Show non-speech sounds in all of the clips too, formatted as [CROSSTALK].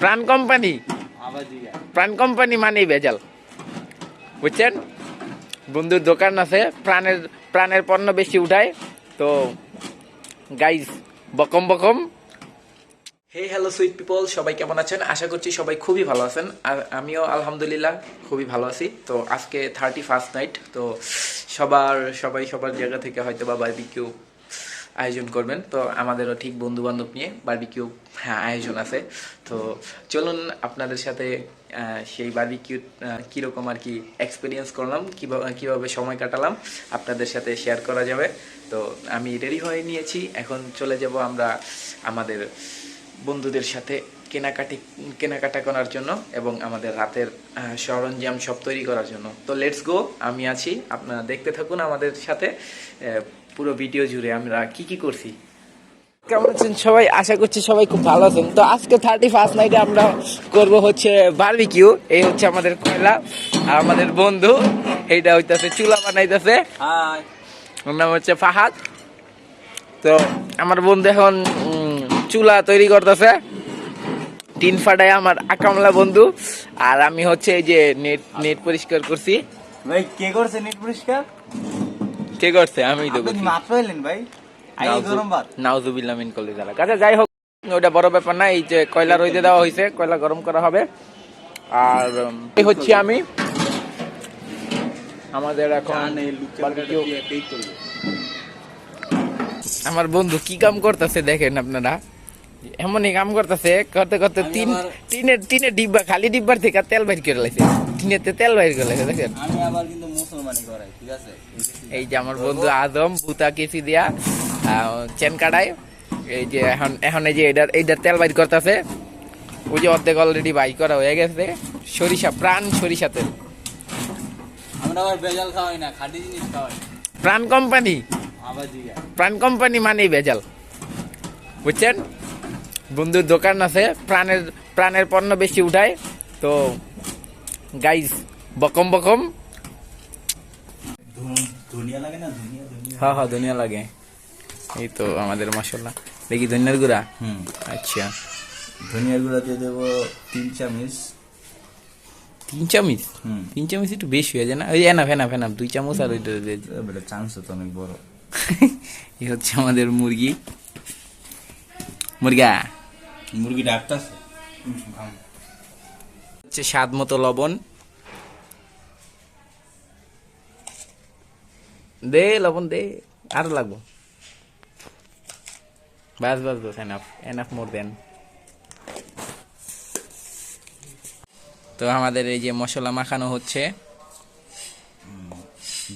প্রাণ কোম্পানি? প্রাণ কোম্পানি মানেই ভেজাল। বুঝছেন? বন্ধুর দোকান আছে, প্রাণের প্রাণের পণ্য বেশি উঠায়, তো গাইজ বকম বকম। হে হ্যালো সুইট পিপল সবাই কেমন আছেন? আশা করছি সবাই খুবই ভালো আছেন। আর আমিও আলহামদুলিল্লাহ খুবই ভালো আছি। তো আজকে থার্টি ফার্স্ট নাইট তো সবার, সবাই সবার জায়গা থেকে হয়তো বা বারবিকিউ আয়োজন করবেন। তো আমাদেরও ঠিক বন্ধু বান্ধব নিয়ে বারবিকিউ হ্যাঁ আয়োজন আছে। তো চলুন আপনাদের সাথে সেই বারবিকিউ কীরকম আর কি এক্সপিরিয়েন্স করলাম কীভাবে কীভাবে সময় কাটালাম, আপনাদের সাথে শেয়ার করা যাবে। তো আমি রেডি হয়ে নিয়েছি। এখন চলে যাব আমরা আমাদের বন্ধুদের সাথে কেনাকাটি, কেনাকাটা করার জন্য এবং আমাদের রাতের সরঞ্জাম সব তৈরি করার জন্য। তো লেটস গো আমি আছি। আপনারা দেখতে থাকুন আমাদের সাথে। পুরো ভিডিও জুড়ে আমরা কি কি করছি? কেমন আছেন সবাই? আশা করছি সবাই খুব ভালো আছেন। তো আজকে থার্টি ফার্স্ট নাইটে আমরা করব হচ্ছে বারবিকিউ এই হচ্ছে আমাদের কয়লা আর আমাদের বন্ধু। এইটা হইতাছে চুলা বানাইতেছে। হাই ওর নাম হচ্ছে ফাহাদ। তো আমার বন্ধু এখন চুলা তৈরি করতেছে। টিন ফাটায় আমার আকামলা বন্ধু। আর আমি হচ্ছে এই যে নেট নেট পরিষ্কার করছি। ভাই কে করছে নেট পরিষ্কার? কে করছে? আমি তো মাত্র ভাই। আই গরম ভাত। নাউজুবিল্লাহ মিন কলি জালা কাছে যাই হোক ওটা বড় ব্যাপার না এই যে কয়লা রইতে দেওয়া হয়েছে কয়লা গরম করা হবে। আর এই হচ্ছে আমি। আমাদের এখন আমার বন্ধু কি কাম করতেছে দেখেন আপনারা। এমনই কাম করতেছে করতে করতে তিন টিনের টিনের ডিব্বা খালি ডিব্বার থেকে তেল বাইর করে লাইছে। টিনেতে তেল বাইর করে দেখেন। আমি আবার কিন্তু মুসলমানি করাই ঠিক আছে? এই যে আমার বন্ধু আদম বুতা কেসি দিয়া চেন কাটায়। এই যে এখন এখন এই যে এটার এইটার তেল বাইর করতেছে। ওই যে অর্ধেক অলরেডি বাই করা হয়ে গেছে। সরিষা প্রাণ সরিষা তেল। আমরা আবার খাওয়াই না খাঁটি জিনিস খাওয়াই। প্রাণ কোম্পানি? প্রাণ কোম্পানি মানেই ভেজাল। বুঝছেন? বন্ধুর দোকান আছে প্রাণের প্রাণের পণ্য বেশি উঠায় তো গাইজ বকম বকম। হ্যাঁ হ্যাঁ ধনিয়া লাগে। এই তো আমাদের মশলা দেখি ধনিয়ার গুঁড়া? হুম। আচ্ছা। ধনিয়ার গুঁড়া দিয়ে দেবো তিন চামচ। তিন চামচ? হুম। তিন চামচ একটু বেশি হয়ে যায় না? ওই এনাফ এনাফ এনাফ দুই চামচ আর ওইটা। বেটা চান্স তো অনেক বড়। [LAUGHS] এই হচ্ছে আমাদের মুরগি। মুরগা। মুরগি ডাকতেছে। হচ্ছে স্বাদ মতো লবণ। দে লবণ দে আরও লাগবো। বাস বাস বাস এনাফ এনাফ মোর দেন তো আমাদের এই যে মশলা মাখানো হচ্ছে।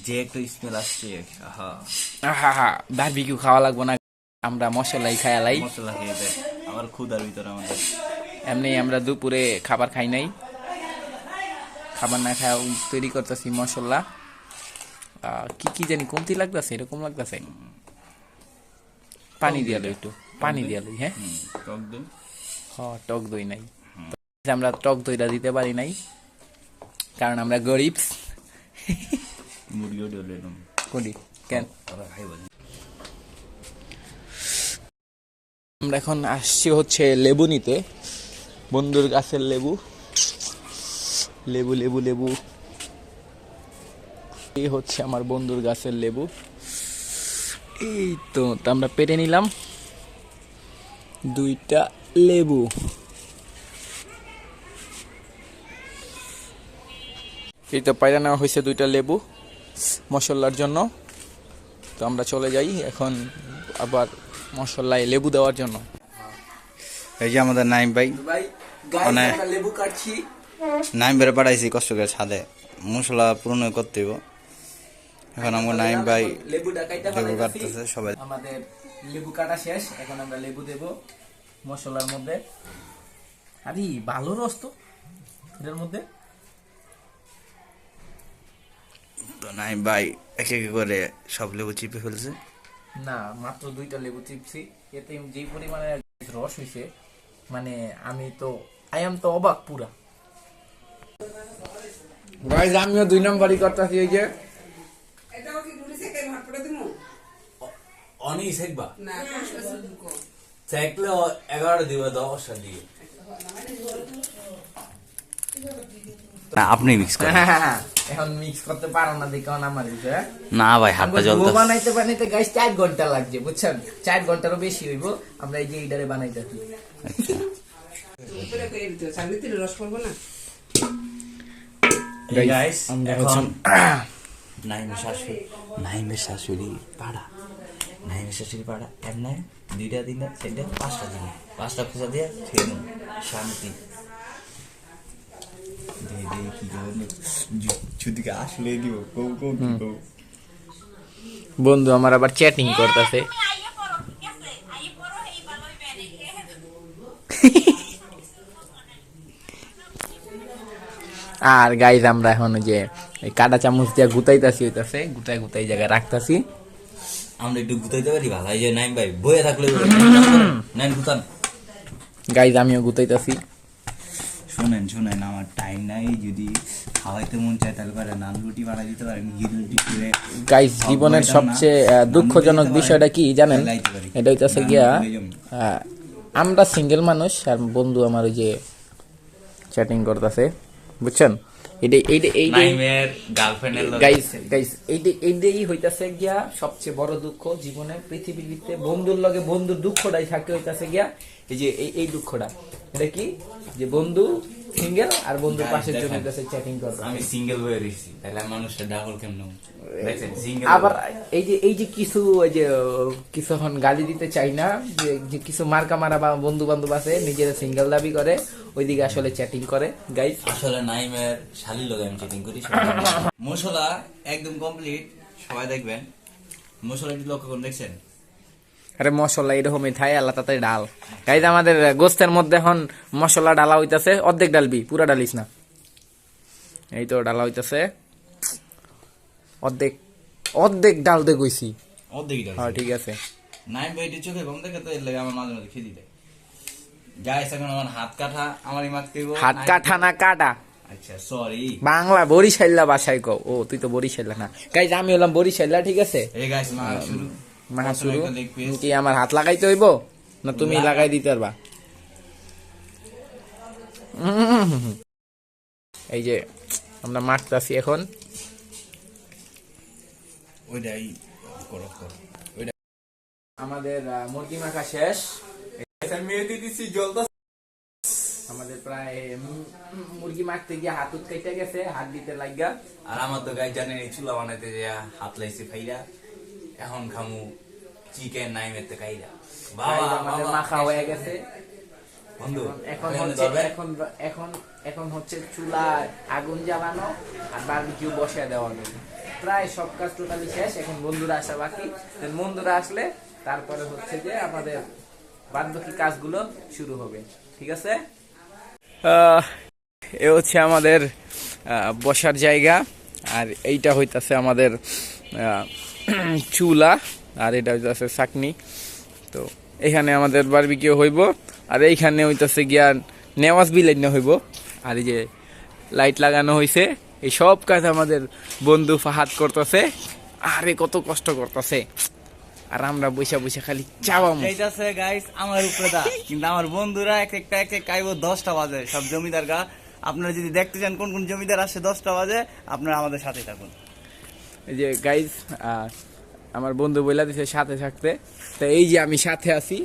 যে একটা স্মেল আসছে হা বারবিকিউ খাওয়া লাগবো না। আমরা মশলাই খায়ালাই মশলা খেয়ে আবার ক্ষুদার ভিতরে আমাদের। এমনি আমরা দুপুরে খাবার খাই নাই। খাবার না খাওয়া তৈরি করতেছি মশলা। কি কি জানি কমতি লাগতেছে এরকম লাগতেছে। পানি দিয়ালো একটু পানি দিয়ালো হ্যাঁ। টক দিন হ টক দই নাই। আমরা টক দইটা দিতে পারি নাই কারণ আমরা গরিব। মুরগিও ডলে কোনটি কেন? আমরা এখন আসছি হচ্ছে লেবু নিতে বন্ধুর গাছের লেবু। লেবু লেবু লেবু। এই হচ্ছে আমার বন্ধুর গাছের লেবু। এই তো তা আমরা পেরে নিলাম। দুইটা লেবু। এই তো পায়রা নেওয়া হয়েছে দুইটা লেবু মশলার জন্য। তো আমরা চলে যাই এখন আবার মশলায় লেবু দেওয়ার জন্য। এই যে আমাদের নাইম ভাই ভাই মানে- লেবু কাটছি। নাইম বেড়ে পাঠাইছি কষ্ট করে ছাদে। মশলা পূর্ণ করতে এখন আমার নাইম ভাই লেবু কাটতেছে সবাই। আমাদের লেবু কাটা শেষ এখন আমরা লেবু দেব মশলার মধ্যে। আরে ভালো রস তো এটার মধ্যে। তো নাইম ভাই এক এক করে সব লেবু চিপে ফেলছে। না মাত্র দুইটা লেবু চিপছি। এতে যে পরিমাণে রস হইছে মানে আমি তো আই এম তো অবাক পুরা। গাইজ আমিও দুই নম্বরই করতেছি এই যে। অনি শেখবা না এগারো দিবে দশটা দিয়ে। না আপনি মিক্স করেন। এখন মিক্স করতে পারো না দেখে আমার হইছে না ভাই হাতটা বানাইতে বানাইতে গাইস চার ঘণ্টা লাগছে বুঝছেন? চার ঘন্টারও বেশি হইব আমরা এই যে উপরে করে দিতে সামনে রস না? গাইস আমরা এখন নাইমের শাশুড়ি নাইমের শাশুড়ি পাড়া নাইমের শাশুড়ি পাড়া এমনি দুইটা দিন সেটা পাঁচটা দিন পাঁচটা খুঁজা দিয়ে খেয়ে নেব শান্তি বন্ধু আমার আবার চ্যাটিং করতেছে আইয়ে পড়ো ঠিক আছে আইয়ে পড়ো এই ভালোই বেরে আর গাইজ আমরা এখন ওই যে কাটা চামচ দিয়ে গুতাইতাছি হইতাছে। গুতাই গুতাই জায়গায় রাখতাছি। আমরা একটু গুতাইতে পারি ভালো? যে নাইম ভাই বইয়ে থাকলে নাইন গুতান। গাইজ আমিও গুতাইতাছি। শোনেন শোনেন আমার টাইম নাই। যদি খাওয়াইতে মন চায় তাহলে পারে নান রুটি বানাই দিতে পারেন রুটি করে গাইজ জীবনের সবচেয়ে দুঃখজনক বিষয়টা কি জানেন? এটা হইতাছে গিয়া আমরা সিঙ্গেল মানুষ আর বন্ধু আমার ওই যে চ্যাটিং করতেছে। বুঝছেন? এই হইতাছে গিয়া সবচেয়ে বড় দুঃখ জীবনে পৃথিবীতে বন্ধুর লগে বন্ধুর দুঃখটাই থাকে হইতাছে গিয়া এই যে এই এই দুঃখটা। এটা কি? যে বন্ধু সিঙ্গেল আর বন্ধুর পাশের জন্য। হইতাছে চ্যাটিং করবে। আমি সিঙ্গেল হয়ে তাহলে মানুষটা ডাবল কেমন আবার এই যে এই যে কিছু ওই যে কিছু গালি দিতে চাই না যে যে কিছু মার্কা মারা বা বন্ধু বান্ধব আছে নিজেরা সিঙ্গেল দাবি করে ওইদিকে আসলে চ্যাটিং করে। গাইস আসলে নাইমের শালির লগে আমি চেটিং করি মশলা একদম কমপ্লিট সবাই দেখবেন। মশলা একটু লক্ষ্য করুন দেখছেন? আরে মশলা এরকমই থাই আল্লাহ তাতে ডাল। গাইজ আমাদের গোস্তের মধ্যে এখন মশলা ডালা হইতাছে অর্ধেক ডালবি পুরা ডালিস না। এই তো ডালা হইতাছে। অর্ধেক অর্ধেক ডাল দে গইছি অর্ধেক ডাল হ্যাঁ ঠিক আছে। নাইম ভাই চোখে কম দেখে তো এর লাগে আমার মাঝে মাঝে খেয়ে দেয়। গাইস এখন আমার হাত কাটা আমারই মাখতে হইবো। হাত কাঠা না কাটা? আচ্ছা সরি বাংলা বরিশাল্লা বাসায় কও। ও তুই তো বরিশাল্লা না। গাইজ আমি হলাম বরিশাল্লা ঠিক আছে? এই গাইস মা শুরু। মাহা শুরু। একটা leg piece। কি আমার হাত লাগাইতে হইব? না তুমি লাগাই। লাগাই দিতে পারবা? এই যে আমরা মারতাছি এখন। ওইটাই করো করো। আমাদের মুরগি মাখা শেষ। মেহেদি দিছি আমাদের প্রায় মুরগি মাখতে গিয়ে হাত উত কেটে গেছে হাত দিতে লাগা আর আমার তো গাই জানেন এই চুলা বানাইতে যে হাত লাইছে ফাইরা। এখন খামু চিকেন নাইমেতে কাইরা বাবা আমাদের মাখা হয়ে গেছে। বন্ধু এখন হচ্ছে এখন এখন এখন হচ্ছে চুলা আগুন জ্বালানো আর বারবিকিউ বসে দেওয়া হবে। প্রায় সব কাজ টোটালি শেষ। এখন বন্ধুরা আসা বাকি। বন্ধুরা আসলে তারপরে হচ্ছে যে আমাদের বাদ বাকি কাজগুলো শুরু হবে, ঠিক আছে? এ হচ্ছে আমাদের বসার জায়গা, আর এইটা হইতাছে আমাদের [CLEARS THROAT] চুলা, আর এটা হইতাছে চাকনি। তো এখানে আমাদের বারবিকিউ হইব, আর এইখানে হইতাছে গিয়া নেওয়াজ বিলাইন হইব। আর এই যে লাইট লাগানো হইছে, এই সব কাজ আমাদের বন্ধু ফাহাদ করতেছে। আরে, কত কষ্ট করতেছে। আর আমরা বসে বসে খালি চাওয়া এইটাছে গাইস আমার উপরে দা কিন্তু আমার বন্ধুরা এক একটা এক এক কাইব দশটা বাজে সব জমিদার গা। আপনারা যদি দেখতে চান কোন কোন জমিদার আসে দশটা বাজে আপনারা আমাদের সাথে থাকুন। এই যে গাইস আমার বন্ধু বইলা দিছে সাথে থাকতে। তো এই যে আমি সাথে আছি।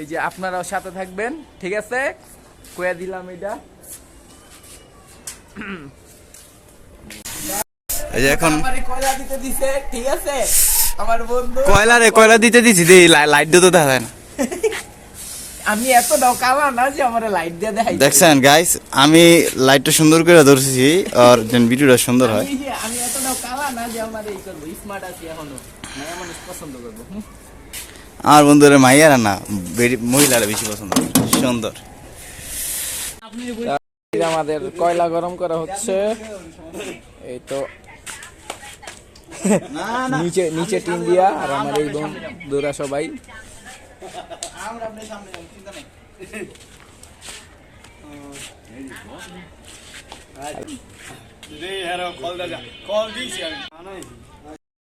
এই যে আপনারাও সাথে থাকবেন ঠিক আছে? কয়ে দিলাম এটা। এই যে এখন কয়লা দিতে দিছে ঠিক আছে? আমার বন্ধু। কয়লা রে কয়লা দিতে দিছি দি লাইট দিতে দেখা যায় না। আমি এত কালা না যে আমার লাইট দিয়ে দেখাই দেখছেন গাইস আমি লাইটটা সুন্দর করে ধরছি আর যেন ভিডিওটা সুন্দর হয়। আমি এত কালা না যে আমার এই করব স্মার্ট আছি এখনও। মেয়ে মানুষ পছন্দ করব। আমার বন্ধুরা মাইয়ারা না মহিলারা বেশি পছন্দ করে। সুন্দর। আমাদের কয়লা গরম করা হচ্ছে এই তো [LAUGHS] নিচে নিচে টিন দিয়া আর আমার এই বন্ধুরা সবাই।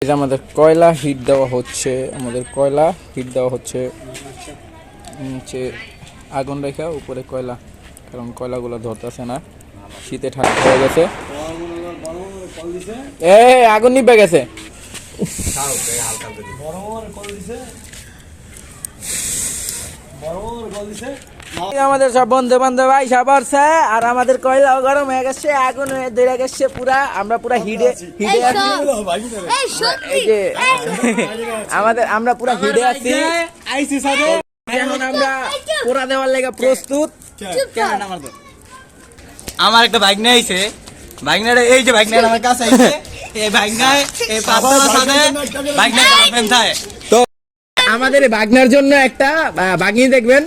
আমাদের কয়লা হিট দেওয়া হচ্ছে, আমাদের কয়লা হিট দেওয়া হচ্ছে, নিচে আগুন রেখা, উপরে কয়লা, কারণ কয়লাগুলো ধরতেছে না। শীতে ঠান্ডা হয়ে গেছে। এ আগুন নিভে গেছে। আমাদের সব বন্ধু বান্ধব ভাই সব আসছে আর আমাদের কয়লাও গরম হয়ে গেছে আগুন হয়ে ধরে গেছে পুরা। আমরা পুরা হিডে হিডে আছি। আমাদের আমরা পুরা হিডে আছি। এখন আমরা পুরা দেওয়ার লেগে প্রস্তুত। আমার একটা বাইক নিয়ে আইছে। বাইক নিয়ে এই যে ভাগ্নে আমার কাছে আইছে। এই ভাগ্নে এই পাঁচটা সাথে ভাগ্নে নিয়ে গার্লফ্রেন্ড থাকে আমাদের এই বাগনার জন্য একটা বাগনি দেখবেন।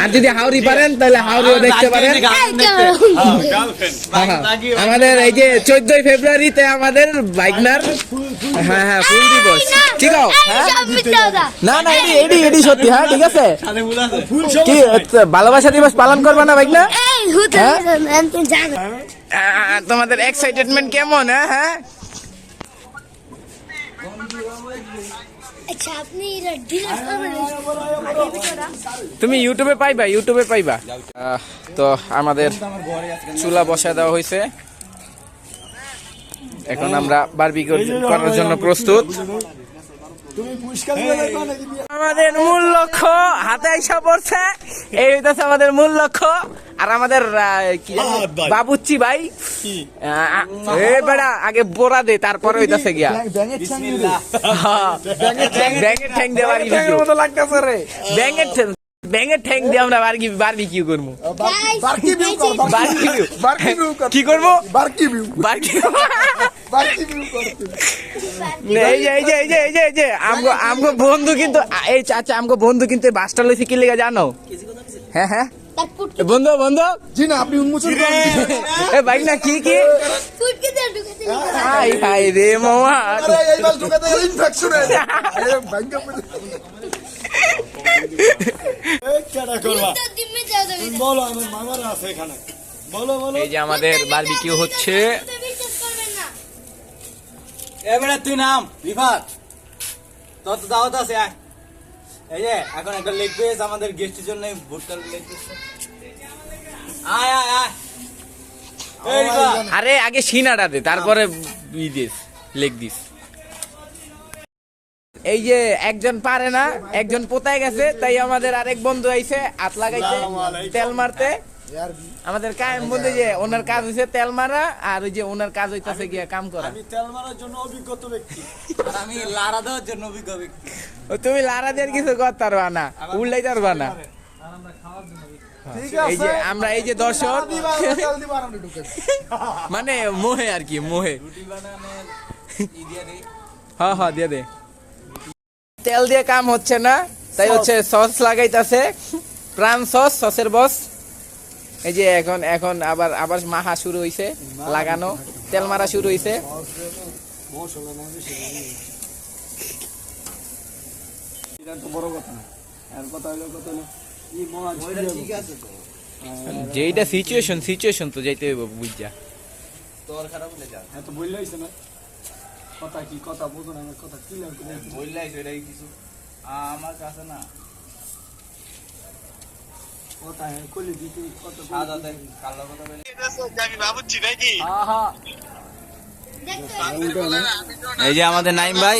আর যদি হাওড়ি পারেন তাহলে হাওড়িও দেখতে পারেন। আমাদের এই যে চোদ্দই ফেব্রুয়ারিতে আমাদের বাইকনার হ্যাঁ হ্যাঁ ফুল দিবস। ঠিক হ্যাঁ? না না এডি এডি এডি সত্যি হ্যাঁ ঠিক আছে। কি আচ্ছা, ভালোবাসা দিবস পালন করবে না বাইক না হ্যাঁ? তুমি জানো। আহ, তোমাদের এক্সাইটেডমেন্ট কেমন হ্যাঁ হ্যাঁ আচ্ছা আপনি এটা ডিলিট করবেন তুমি ইউটিউবে পাইবা ইউটিউবে পাইবা। আহ, তো আমাদের চুলা বসা দেওয়া হয়েছে। এখন আমরা বারবিকিউ করার জন্য প্রস্তুত। আমাদের মূল লক্ষ্য হাতে আইসা পড়ছে। এই হইতেছে আমাদের মূল লক্ষ্য। আর আমাদের কি বাবুচ্চি ভাই। এ বেড়া আগে বোরা দে তারপরে হইতাছে গিয়া। ব্যাঙের ঠ্যাং দিয়ে বারবিকিউ মতো লাগতেছে রে। ব্যাঙের ঠ্যাং ব্যাঙের ঠ্যাং দিয়ে আমরা বারবি বারবিকিউ করব। বারবিকিউ কি করব? বারবিকিউ এই যে এই যে এই যে এই যে এই যে আমগো আমগো বন্ধু কিন্তু এই চাচা আমগো বন্ধু কিন্তু এই বাসটা লইছে কি লেগে জানো? হ্যাঁ হ্যাঁ। বন্ধু বন্ধু। জি না আপনি উন্মোচন এ ভাই না কি কি? হাই হাই রে মামা। আরে এই মাল ঢুকাতে ইনফেকশন হয়ে যায়। ভাঙ্গা পড়ে কেডা করবা? তো দিমে যাও তুমি বলো আমার মামার আছে এখানে। বলো বলো। এই যে আমাদের বারবিকিউ হচ্ছে। বিশ্বাস করবেন না। এবারে তুই নাম রিফাত। তোর তো দাওয়াত আছে আয়। এই যে এখন একটা লেগ পিস আমাদের গেস্টের জন্য ভুট্টার লেগ পিস আয় আয় আয়। আরে আগে সিনাটা দে তারপরে ই দিস লেগ দিস। এই যে একজন পারে না একজন পোতায় গেছে তাই আমাদের আরেক বন্ধু আইছে হাত লাগাইছে তেল মারতে। আমাদের কায়েম বন্ধু যে ওনার কাজ হইছে তেল মারা আর ওই যে ওনার কাজ হইতাছে গিয়া কাম করা। আমি তেল মারার জন্য অভিজ্ঞত ব্যক্তি। আর আমি লারা দেওয়ার জন্য অভিজ্ঞ ব্যক্তি। ও তুমি লারা দিয়ে কিছু করতে পারবা না। উল্লাই পারবা না এই যে আমরা এই যে দর্শক [LAUGHS] মানে মোহে আর কি মোহে। [LAUGHS] হ্যাঁ হ্যাঁ দিয়ে দে। তেল দিয়ে কাম হচ্ছে না তাই হচ্ছে সস লাগাইতাছে। প্রাণ সস সসের বস। এই যে এখন এখন আবার আবার মাহা শুরু হইছে লাগানো। তেল মারা শুরু হইছে। তো যেইটা সিচুয়েশন সিচুয়েশন তো। যাইতে হইব বুঝা তোর খারাপ হলে যা। এত বললে হইছে না। কথা কি কথা বুঝো না কথা কি লাগবে বললাই সেটাই কিছু। আমার কাছে না কথা হ্যাঁ কলি দিতে কথা সাদা দেখ কালো কথা বলে এই যে আমাদের নাইম ভাই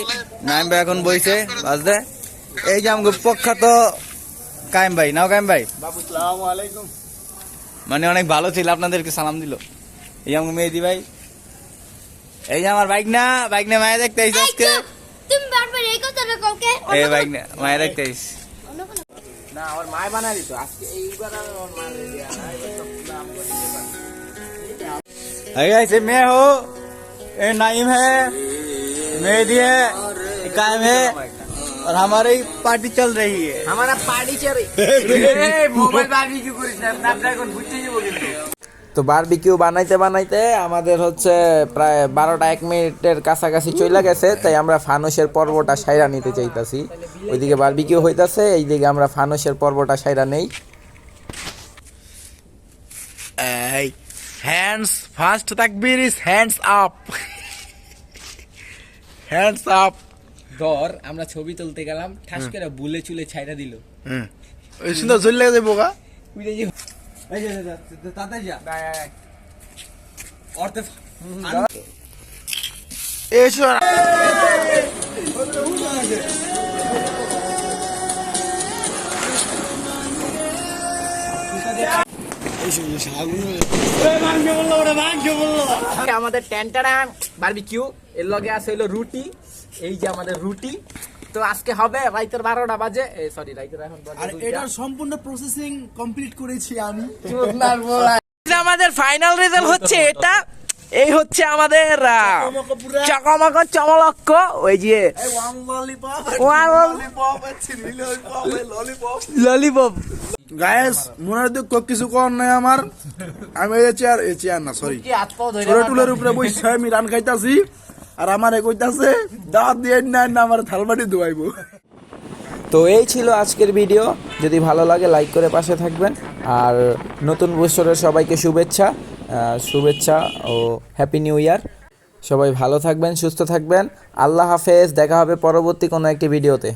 নাইম ভাই এখন বইছে বাজতে। এই যে আমাকে প্রখ্যাত কায়েম ভাই নাও কায়েম ভাই। মানে অনেক ভালো ছিল আপনাদেরকে সালাম দিল। এই যে আমাকে মেহেদি ভাই। এই যে আমার বাইক না বাইক না মায়া দেখতে আজকে। তুমি বারবার এই কথাটা কাউকে এই বাইক না মায়া দেখতে আইসি না আমার মায় বানাই দিত আজকে এইবার আর আমার মা দেয়া না এই সব পুরা আমগো দিতে পারে। है ऐसे मैं हो ये नाइम है मेहदी है ये कायम है और हमारी पार्टी चल रही है আমার পার্টি চারি [LAUGHS] মোবাইল বারবিকিউ করিস না স্ন্যাপড্রাগন বুঝতে যাবো কিন্তু তো বারবিকিউ বানাইতে বানাইতে আমাদের হচ্ছে প্রায় বারোটা এক মিনিটের কাছাকাছি চলে গেছে তাই আমরা ফানুসের পর্বটা সাইরা নিতে চাইতাছি। ওইদিকে বারবিকিউ হইতাছে এইদিকে আমরা ফানুসের পর্বটা সাইরা নেই। এই হ্যান্ডস ফার্স্ট তাকবীর is hands up hands up ধর আমরা ছবি তুলতে গেলাম ঠাস করে বুলে চুলে ছাইরা দিল। সুন্দর চলে গেছে বোকা এই যে তাতে যা অর্থে এসো আমাদের টেন্টারা বারবিকিউ এর লগে আছে হলো রুটি এই যে আমাদের রুটি। তো আজকে হবে রাইতের বারোটা বাজে। সরি রাইতের এখন আর এটার সম্পূর্ণ প্রসেসিং কমপ্লিট করেছি আমি। আমাদের ফাইনাল রেজাল্ট হচ্ছে এটা এই হচ্ছে আমাদের চকমক চমলক্ক ওই যে ললিপপ গায়েস মনের দুঃখ কিছু কর নাই আমার। আমি এই চেয়ার এই চেয়ার না সরি ছোট টুলের উপরে বসে আমি রান খাইতাছি। আর আমার এ কইতাছে, দাঁত দিয়ে না না আমার থালবাটি ধোয়াইবো। তো এই ছিল আজকের ভিডিও। যদি ভালো লাগে লাইক করে পাশে থাকবেন। আর নতুন বছরের সবাইকে শুভেচ্ছা শুভেচ্ছা ও হ্যাপি নিউ ইয়ার সবাই ভালো থাকবেন, সুস্থ থাকবেন। আল্লাহ হাফেজ, দেখা হবে পরবর্তী কোনো একটি ভিডিওতে।